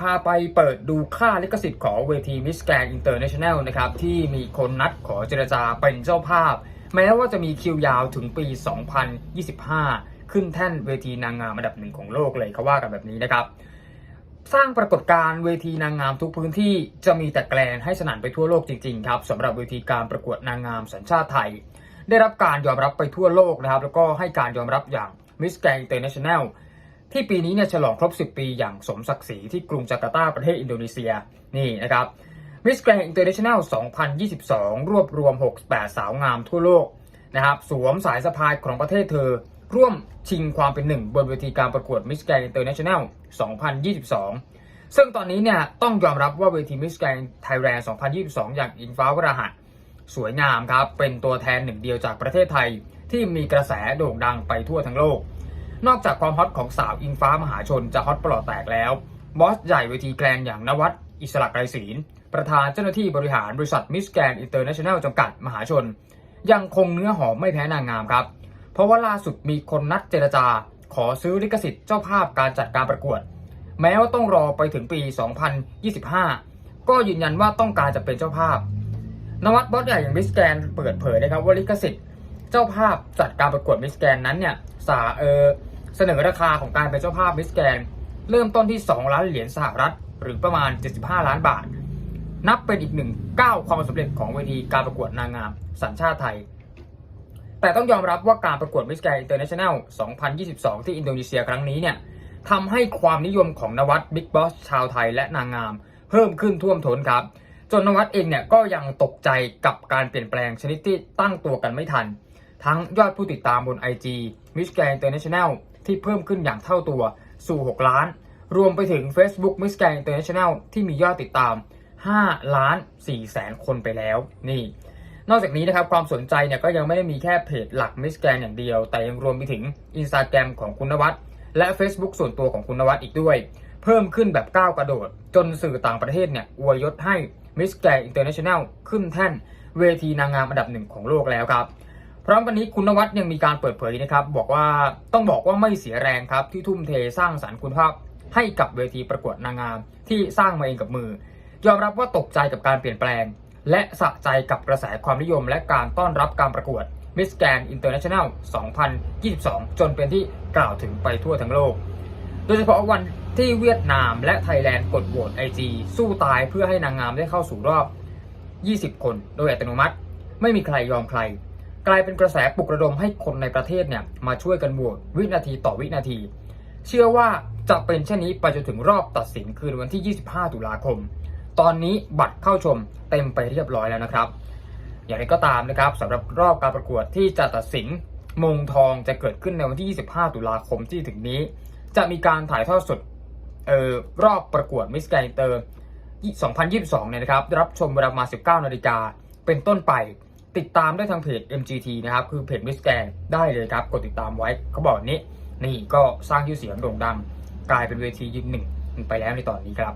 พาไปเปิดดูค่าลิขสิทธิ์ของเวทีมิสแกรนอินเตอร์เนชั่นแนลนะครับที่มีคนนัดขอเจรจาเป็นเจ้าภาพ แม้ว่าจะมีคิวยาวถึงปี 2025 ขึ้นแท่นเวทีนางงามอันดับหนึ่งของโลกเลยเขาว่ากันแบบนี้นะครับ สร้างปรากฏการณ์เวทีนางงามทุกพื้นที่จะมีแต่แกลนให้สนั่นไปทั่วโลกจริงๆครับสำหรับเวทีการประกวดนางงามสัญชาติไทย ได้รับการยอมรับไปทั่วโลกนะครับแล้วก็ให้การยอมรับอย่าง Miss Grand International ที่ปีนี้เนี่ยฉลองครบ 10 ปีอย่างสมศักดิ์ศรีที่กรุงจาการ์ตาประเทศอินโดนีเซียนี่นะครับ Miss Grand International 2022 รวบรวม 68 สาวงามทั่วโลกนะครับสวมสายสะพายของประเทศเธอ ร่วมชิงความเป็นหนึ่งบนเวทีการประกวด Miss Grand International 2022 ซึ่งตอนนี้เนี่ยต้องยอมรับว่าเวที Miss Grand Thailand 2022 อย่างอิงฟ้าวราหะสวยงามครับ เป็นตัวแทนหนึ่งเดียวจากประเทศไทยที่มีกระแสโด่งดังไปทั่วทั้งโลก นอกจากความฮอตของสาวอิงฟ้ามหาชนจะฮอตปลอดแตกแล้วบอสใหญ่เวทีแกรนอย่างนวัดอิสระไกรศีลประธานเจ้าหน้าที่บริหารบริษัทมิสแกรนอินเตอร์เนชั่นแนลจำกัดมหาชน ยังคงเนื้อหอมไม่แพ้นางงามครับ เพราะว่าล่าสุดมีคนนัดเจรจา ขอซื้อลิขสิทธิ์เจ้าภาพการจัดการประกวด แม้ว่าต้องรอไปถึงปี 2025 ก็ยืนยันว่าต้องการจะเป็นเจ้าภาพ นวัดบอสใหญ่อย่างมิสแกนเปิดเผยนะครับว่าลิขสิทธิ์ เจ้าภาพจัดการประกวดมิสแกนนั้นเนี่ยสาเออ เสนอราคาของการเป็นเจ้าภาพมิสแกนเริ่มต้นที่ 2 ล้านเหรียญสหรัฐ หรือประมาณ 75 ล้านบาท นับเป็นอีกหนึ่งก้าวความสำเร็จของเวทีการประกวดนางงามสัญชาติไทย แต่ต้องยอมรับว่าการประกวดมิสแกนอินเตอร์เนชั่นแนล 2022 ที่อินโดนีเซียครั้งนี้เนี่ยทำให้ความนิยมของนวัดบิ๊กบอสชาวไทยและนางงาม เพิ่มขึ้นท่วมท้นครับ จนนวัดเองเนี่ยก็ยังตกใจกับการเปลี่ยนแปลงชนิดที่ตั้งตัวกันไม่ทัน ทั้งยอดผู้ติดตามบน IG Miss Grand International ที่เพิ่มขึ้นอย่างเท่าตัวสู่ 6 ล้าน รวมไปถึง Facebook Miss Grand International ที่มียอดติดตาม 5 ล้าน4แสนคนไปแล้วนี่ นอกจากนี้นะครับความสนใจเนี่ยก็ยังไม่ได้มีแค่เพจหลัก Miss Grand อย่างเดียว แต่ยังรวมไปถึง Instagram ของคุณนวัดและ Facebook ส่วนตัวของคุณนวัดอีกด้วย เพิ่มขึ้นแบบก้าวกระโดด จนสื่อต่างประเทศเนี่ยอวยยศให้ Miss Grand International ขึ้นแท่นเวทีนางงามอันดับหนึ่งของโลกแล้วครับ พร้อมกันนี้คุณนวัดยังมีการเปิดเผยนะครับ บอกว่าต้องบอกว่าไม่เสียแรงครับที่ทุ่มเทสร้างสารรค์คุณภาพ ให้กับเวทีประกวดนางงามที่สร้างมาเองกับมือ ยอมรับว่าตกใจกับการเปลี่ยนแปลง และสะใจกับกระแสความนิยม และการต้อนรับการประกวด Miss Grand International 2022 จนเป็นที่กล่าวถึงไปทั่วทั้งโลก โดยเฉพาะวันที่เวียดนามและไทยแลนด์กดโหวต IG สู้ตายเพื่อให้นางงามได้เข้าสู่รอบ 20 คน โดยอัตโนมัติ ไม่มีใครยอมใคร กลายเป็นกระแสปลุกระดมให้คนในประเทศเนี่ยมาช่วยกันโหวตวินาทีต่อวินาที เชื่อว่าจะเป็นเช่นนี้ไปจนถึงรอบตัดสินคืนวันที่ 25 ตุลาคม ตอนนี้บัตรเข้าชมเต็มไปเรียบร้อยแล้วนะครับ อย่างไรก็ตามนะครับสำหรับรอบการประกวดที่จะตัดสินมงทองจะเกิดขึ้นในวันที่ 25 ตุลาคมที่ถึงนี้ จะมีการถ่ายทอดสดออรอบประกวดมิสแกรนเตอร์ 2022 เนี่ยนะครับ รับชมเวลาประมาณ19 นาฬิกา เป็นต้นไป ติดตามได้ทางเพจ MGT นะครับ คือเพจมิสแกนได้เลยครับ กดติดตามไว้เขาบอกนี้ นี่ก็สร้างชื่อเสียงโด่งดังกลายเป็นเวทียืนหนึ่งไปแล้วในตอนนี้ครับ